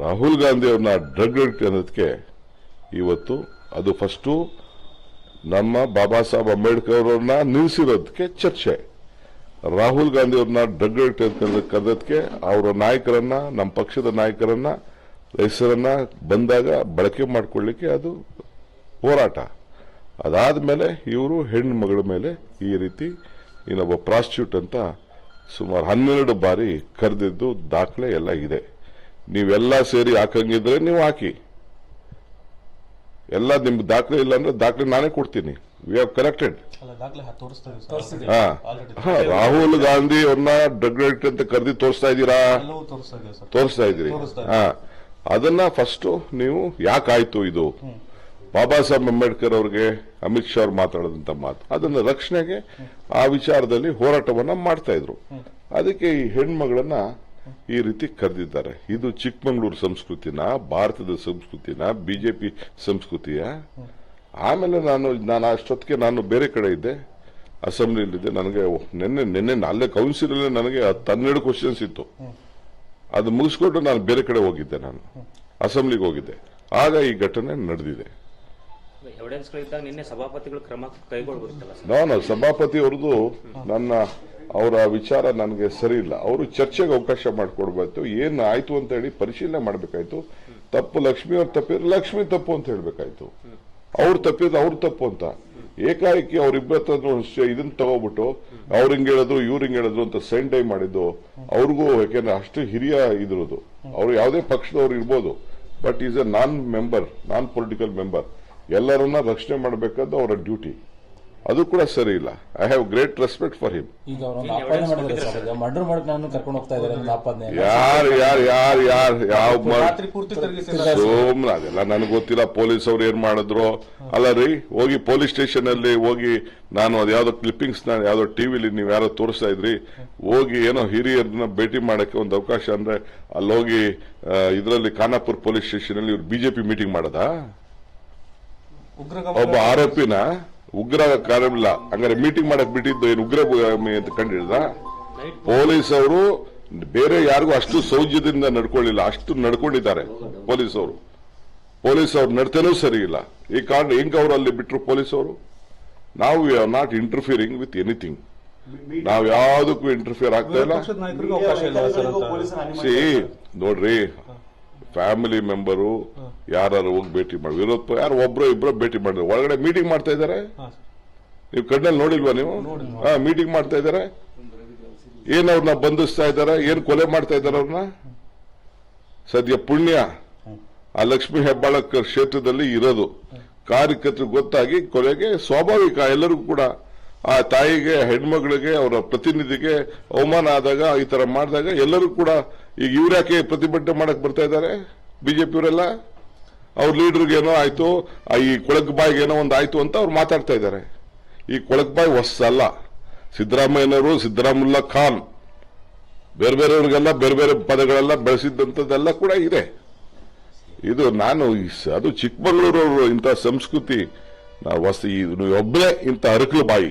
ರಾಹುಲ್ ಗಾಂಧಿ ಅವ್ರನ್ನ ಡ್ರಗ್ ಅನ್ನೋದಕ್ಕೆ ಇವತ್ತು ಅದು ಫಸ್ಟು ನಮ್ಮ ಬಾಬಾ ಸಾಹೇಬ್ ಅಂಬೇಡ್ಕರ್ ಅವರನ್ನ ನಿಲ್ಲಿಸಿರೋದಕ್ಕೆ ಚರ್ಚೆ. ರಾಹುಲ್ ಗಾಂಧಿ ಅವ್ರನ್ನ ಡ್ರಗ್ ಕರೆದಕ್ಕೆ ಅವರ ನಾಯಕರನ್ನ, ನಮ್ಮ ಪಕ್ಷದ ನಾಯಕರನ್ನ ಹೆಸರನ್ನ ಬಂದಾಗ ಬಳಕೆ ಮಾಡಿಕೊಳ್ಳಿಕ್ಕೆ ಅದು ಹೋರಾಟ. ಅದಾದ ಮೇಲೆ ಇವರು ಹೆಣ್ಣು ಮಗಳ ಮೇಲೆ ಈ ರೀತಿ ಇನ್ನೊಬ್ಬ ಪ್ರಾಸ್ಟಿಟ್ಯೂಟ್ ಅಂತ ಸುಮಾರು ಹನ್ನೆರಡು ಬಾರಿ ಕರೆದಿದ್ದು ದಾಖಲೆ ಎಲ್ಲ ಇದೆ. ನೀವೆಲ್ಲ ಸೇರಿ ಹಾಕಂಗಿದ್ರೆ ನೀವು ಹಾಕಿ. ಎಲ್ಲ ನಿಮ್ಗೆ ದಾಖಲೆ ಇಲ್ಲ ಅಂದ್ರೆ ದಾಖಲೆ ನಾನೇ ಕೊಡ್ತೀನಿ. ವಿ ಹ್ಯಾವ್ ಕರೆಕ್ಟೆಡ್ ಅಲ್ಲ ದಾಖಲೆ ಹಾ- ತೋರಿಸ್ತಾ ಸರ್. ಹಾ. ಆಲ್ರೆಡಿ ರಾಹುಲ್ ಗಾಂಧಿ ಅವ್ರನ್ನ ಡ್ರಗ್ ಅಡಿಕ್ಟ್ ಅಂತ ಕರೆದಿ ತೋರಿಸ್ತಾ ಇದ್ದೀರಾ? ತೋರಿಸ್ತಾ ಇದೆ ತೋರಿಸ್ತಾ ಇದ್ದೀರಿ. ಹಾ. ಅದನ್ನ ಫಸ್ಟ್ ನೀವು ಯಾಕಾಯ್ತು ಇದು? ಬಾಬಾ ಸಾಹೇಬ್ ಅಂಬೇಡ್ಕರ್ ಅವ್ರಿಗೆ ಅಮಿತ್ ಶಾ ಅವ್ರು ಮಾತಾಡಿದಂತ ಮಾತು. ಅದನ್ನ ರಕ್ಷಣೆಗೆ ಆ ವಿಚಾರದಲ್ಲಿ ಹೋರಾಟವನ್ನ ಮಾಡ್ತಾ ಇದ್ರು. ಅದಕ್ಕೆ ಈ ಹೆಣ್ಮಗಳನ್ನ ಈ ರೀತಿ ಕರೆದಿದ್ದಾರೆ. ಇದು ಚಿಕ್ಕಮಗಳೂರು ಸಂಸ್ಕೃತಿನ, ಭಾರತದ ಸಂಸ್ಕೃತಿನ, ಬಿಜೆಪಿ ಸಂಸ್ಕೃತಿಯ? ಆಮೇಲೆ ನಾನು ನಾನು ಅಷ್ಟೊತ್ತಿಗೆ ನಾನು ಬೇರೆ ಕಡೆ ಇದ್ದೆ. ಅಸೆಂಬ್ಲಿಯಲ್ಲಿದ್ದೆ. ನನಗೆ ನಿನ್ನೆ ನಿನ್ನೆ ಅಲ್ಲೇ ಕೌನ್ಸಿಲ್ ನನಗೆ ಹನ್ನೆರಡು ಕ್ವಶನ್ಸ್ ಇತ್ತು. ಅದು ಮುಗಿಸ್ಕೊಂಡು ನಾನು ಬೇರೆ ಕಡೆ ಹೋಗಿದ್ದೆ ನಾನು. ಅಸೆಂಬ್ಲಿಗೆ ಹೋಗಿದ್ದೆ. ಆಗ ಈ ಘಟನೆ ನಡೆದಿದೆ. ನಾನು ಸಭಾಪತಿ ಅವ್ರದ್ದು ನನ್ನ, ಅವರ ವಿಚಾರ ನನಗೆ ಸರಿ ಇಲ್ಲ. ಅವರು ಚರ್ಚೆಗೆ ಅವಕಾಶ ಮಾಡಿಕೊಡ್ಬೇಕು. ಏನ್ ಆಯ್ತು ಅಂತ ಹೇಳಿ ಪರಿಶೀಲನೆ ಮಾಡಬೇಕಾಯ್ತು. ತಪ್ಪು ಲಕ್ಷ್ಮಿ ಅವ್ರ ತಪ್ಪಿದ್ರೆ ಲಕ್ಷ್ಮಿ ತಪ್ಪು ಅಂತ ಹೇಳ್ಬೇಕಾಯ್ತು. ಅವ್ರು ತಪ್ಪಿದ್ರೆ ಅವ್ರ ತಪ್ಪು ಅಂತ. ಏಕಾಏಕಿ ಅವ್ರಿಬ್ಬರ ಇದನ್ನ ತಗೋಬಿಟ್ಟು, ಅವ್ರ ಹಿಂಗ್ ಹೇಳಿದ್ರು, ಇವ್ರು ಹಿಂಗ್ ಹೇಳಿದ್ರು ಅಂತ ಸೆಂಡ್ ಡೈ ಮಾಡಿದ್ದು, ಅವ್ರಿಗೂ ಯಾಕೆಂದ್ರೆ ಅಷ್ಟು ಹಿರಿಯ ಇದ್ರದು. ಅವ್ರು ಯಾವುದೇ ಪಕ್ಷದವ್ರು ಇರ್ಬೋದು. But is a non member non political member ಎಲ್ಲರನ್ನ ರಕ್ಷಣೆ ಮಾಡಬೇಕಾದ್ದು ಅವರ ಡ್ಯೂಟಿ. ಅದು ಕೂಡ ಸರಿ ಇಲ್ಲ. I have great respect for him ಈಗ ಅವರನ್ನು ಆಪಾದನೆ ಮಾಡಿದ್ರೆ ಸರ್. ಈಗ ಮರ್ಡರ್ ಮಾಡಕ್ ನಾನು ಕರ್ಕೊಂಡು ಹೋಗ್ತಾ ಇದ್ದಾರೆ ಅನ್ನೋ ಆಪಾದನೆ. ಯಾರು ಯಾರು ಯಾರು ಯಾರು ಯಾವ ರಾತ್ರಿ ಪೂರ್ತಿ ತಿರುಗಿಸಿಲ್ಲ ಸುಮ್ನೆ ಅದೆಲ್ಲ ನನಗೆ ಗೊತ್ತಿಲ್ಲ. ಪೊಲೀಸ್ ಅವ್ರು ಏನ್ ಮಾಡಿದ್ರು? ಅಲ್ಲ ರೀ ಹೋಗಿ ಪೊಲೀಸ್ ಸ್ಟೇಷನ್ ಅಲ್ಲಿ ಹೋಗಿ ನಾನು ಅದು ಯಾವ್ದೋ ಕ್ಲಿಪ್ಪಿಂಗ್ಸ್ನ ಯಾವ್ದೋ ಟಿವಿಲಿ ನೀವು ಯಾರೋ ತೋರಿಸ್ತಾ ಇದ್ರಿ. ಹೋಗಿ ಏನೋ ಹಿರಿಯರನ್ನ ಭೇಟಿ ಮಾಡಕ್ಕೆ ಒಂದು ಅವಕಾಶ ಅಂದ್ರೆ ಅಲ್ಲಿ ಹೋಗಿ ಇದರಲ್ಲಿ ಖಾನಾಪುರ್ ಪೊಲೀಸ್ ಸ್ಟೇಷನ್ ಅಲ್ಲಿ ಇವ್ರು ಬಿಜೆಪಿ ಮೀಟಿಂಗ್ ಮಾಡದಾ? ಒಬ್ಬ ಆರೋಪಿನ ಉಗ್ರ ಕಾರಣವಿಲ್ಲ ಹಂಗಾರೆ ಮೀಟಿಂಗ್ ಮಾಡಕ್ ಬಿಟ್ಟಿದ್ದು ಏನು ಉಗ್ರ ಅಂತ ಕಂಡಿಡ್ದ ಪೊಲೀಸ್ ಅವರು ಬೇರೆ ಯಾರಿಗೂ ಅಷ್ಟು ಸೌಜ್ಯದಿಂದ ನಡ್ಕೊಳ್ಳಿಲ್ಲ. ಅಷ್ಟು ನಡ್ಕೊಂಡಿದ್ದಾರೆ ಪೊಲೀಸ್ ಅವರು ಪೊಲೀಸ್ ಅವ್ರು ನಡ್ತೇನೂ ಸರಿ ಇಲ್ಲ ಈ ಕಾರಣ ಹೆಂಗ್ ಅವರು ಅಲ್ಲಿ ಬಿಟ್ರು ಪೊಲೀಸ್ ಅವರು ನಾವು we are not interfering with anything ನಾವು ಯಾವ್ದಕ್ಕೂ ಇಂಟರ್ಫಿಯರ್ ಆಗ್ತಾ ಇಲ್ಲ ಸಿ ನೋಡ್ರಿ. ಫ್ಯಾಮಿಲಿ ಮೆಂಬರು ಯಾರು ಹೋಗಿ ಭೇಟಿ ಮಾಡಿ. ವಿರೋಧ ಯಾರು ಒಬ್ರು ಇಬ್ರು ಭೇಟಿ ಮಾಡಿದ್ರು. ಒಳಗಡೆ ಮೀಟಿಂಗ್ ಮಾಡ್ತಾ ಇದ್ದಾರೆ? ನೀವು ಕಣ್ಣಲ್ಲಿ ನೋಡಿಲ್ವಾ ನೀವು? ಹಾ ಮೀಟಿಂಗ್ ಮಾಡ್ತಾ ಇದ್ದಾರೆ? ಏನ್ ಅವ್ರನ್ನ ಬಂಧಿಸ್ತಾ ಇದ್ದಾರೆ? ಏನ್ ಕೊಲೆ ಮಾಡ್ತಾ ಇದ್ದಾರೆ ಅವ್ರನ್ನ? ಸದ್ಯ ಪುಣ್ಯ. ಆ ಲಕ್ಷ್ಮೀ ಹೆಬ್ಬಾಳಕರ್ ಕ್ಷೇತ್ರದಲ್ಲಿ ಇರೋದು. ಕಾರ್ಯಕರ್ತರು ಗೊತ್ತಾಗಿ ಕೊಲೆಗೆ ಸ್ವಾಭಾವಿಕ ಎಲ್ಲರಿಗೂ ಕೂಡ ಆ ತಾಯಿಗೆ, ಹೆಣ್ಮಗಳಿಗೆ, ಅವರ ಪ್ರತಿನಿಧಿಗೆ ಅವಮಾನ ಆದಾಗ, ಈ ತರ ಮಾಡಿದಾಗ ಎಲ್ಲರೂ ಕೂಡ ಈಗ ಇವ್ರ್ಯಾಕೆ ಪ್ರತಿಭಟನೆ ಮಾಡಕ್ ಬರ್ತಾ ಇದ್ದಾರೆ? ಬಿಜೆಪಿಯವರೆಲ್ಲ ಅವ್ರ ಲೀಡರ್ಗೆ ಏನೋ ಆಯ್ತು ಈ ಕೊಳಕ್ ಬಾಯಿಗೆ ಏನೋ ಒಂದು ಆಯ್ತು ಅಂತ ಅವ್ರು ಮಾತಾಡ್ತಾ ಇದ್ದಾರೆ. ಈ ಕೊಳಕ್ ಬಾಯಿ ಹೊಸಲ್ಲ ಸಿದ್ದರಾಮಯ್ಯನವರು, ಸಿದ್ದರಾಮುಲ್ಲಾ ಖಾನ್, ಬೇರೆ ಬೇರೆಯವ್ರಿಗೆಲ್ಲ ಬೇರೆ ಬೇರೆ ಪದಗಳೆಲ್ಲ ಬೆಳೆಸಿದ್ದಂಥದ್ದೆಲ್ಲ ಕೂಡ ಇದೆ. ಇದು ನಾನು ಅದು ಚಿಕ್ಕಮಗಳೂರವರು ಇಂಥ ಸಂಸ್ಕೃತಿ. ನಾವು ಹೊಸ ಒಬ್ಬನೇ ಇಂಥ ಅರಕಲು ಬಾಯಿ.